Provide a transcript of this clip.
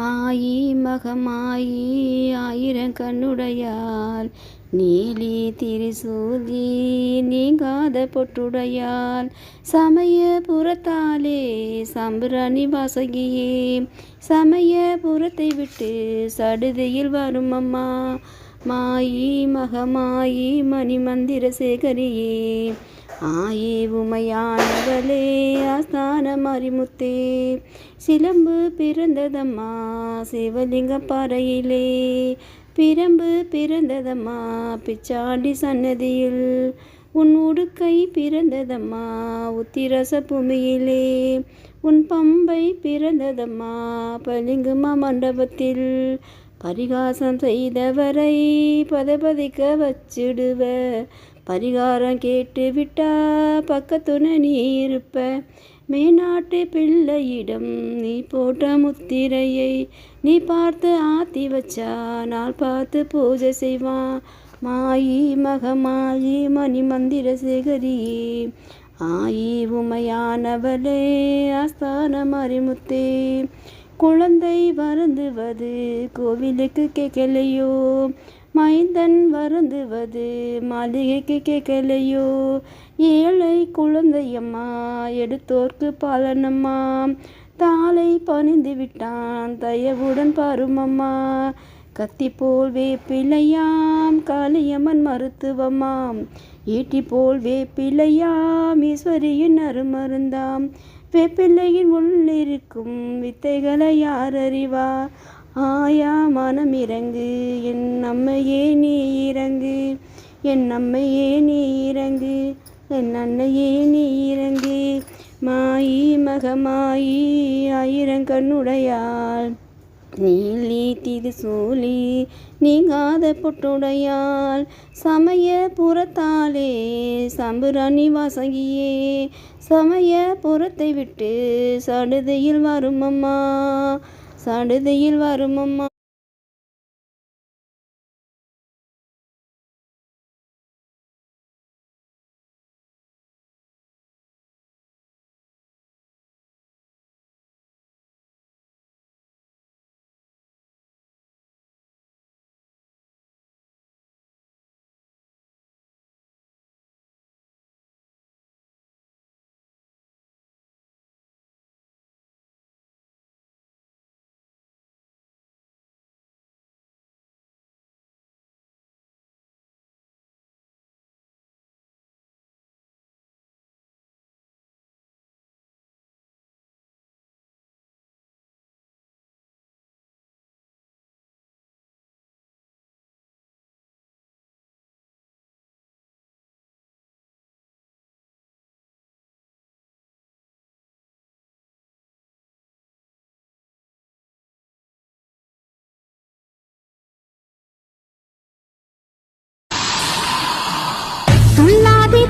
ஆயி மகமாயி ஆயிரம் கண்ணுடையால் நீலி திரிசூலி நீங்காத பொட்டுடையாள் சமய புறத்தாலே சம்பிராணி வாசகியே சமய புறத்தை விட்டு சடுதியில் வரும் அம்மா மாயி மகமாயி மணிமந்திர சேகரியே. ஆயே உமையானவளே ஆஸ்தானம் அறிமுத்தே. சிலம்பு பிறந்ததம்மா சிவலிங்க பாறையிலே. பிரம்பு பிறந்ததம்மா பிச்சாண்டி சன்னதியில். உன் உடுக்கை பிறந்ததம்மா உத்திரச பூமியிலே. உன் பம்பை பிறந்ததம்மா பளிங்குமா மண்டபத்தில். பரிகாசம் செய்தவரை பதபதிக்க வச்சிடுவ. பரிகாரம் கேட்டு விட்டா பக்கத்துணை நீ இருப்ப மேநாட்டு பிள்ளையிடம் நீ போட்ட முத்திரையை நீ பார்த்து ஆத்தி வச்சா நாள் பார்த்து பூஜை செய்வான். மாயி மகமாயி மணி மந்திர சேகரியே ஆயி உமையானவளே ஆஸ்தான மறிமுத்தே குழந்தை வருந்துவது கோவிலுக்கு கேட்கலையோ? மைந்தன் வருந்துவது மாளிகைக்கு கேட்கலையோ? ஏழை குழந்தையம்மா எடுத்தோர்க்கு பாலனம்மா. தாளை பணிந்து விட்டான் தயவுடன் பாருமம்மா. கத்தி போல் வேப்பிலையாம் காளியம்மன் மருத்துவமாம் ஈட்டி போல் வேப்பிலையாம் ஈஸ்வரியின் அருமருந்தாம். வேப்பிள்ளையின் உள்ளிருக்கும் வித்தைகளை யார் அறிவா ஆயா மனம் இறங்கு. என் அம்மையே நீ இறங்கு. என் அம்மையே நீ இறங்கு. என் அன்னையே நீ இறங்கு. மாயி மகமாயி ஆயிரங்கண்ணுடையாள் நீலி திரிசூலி நீங்காத பொட்டுடையாள். சமய புறத்தாலே சம்புராணி வாசகியே சமய புறத்தை விட்டு சடுதியில் வரும் அம்மா சடுதியில் வரும் அம்மா. துள்ளாதே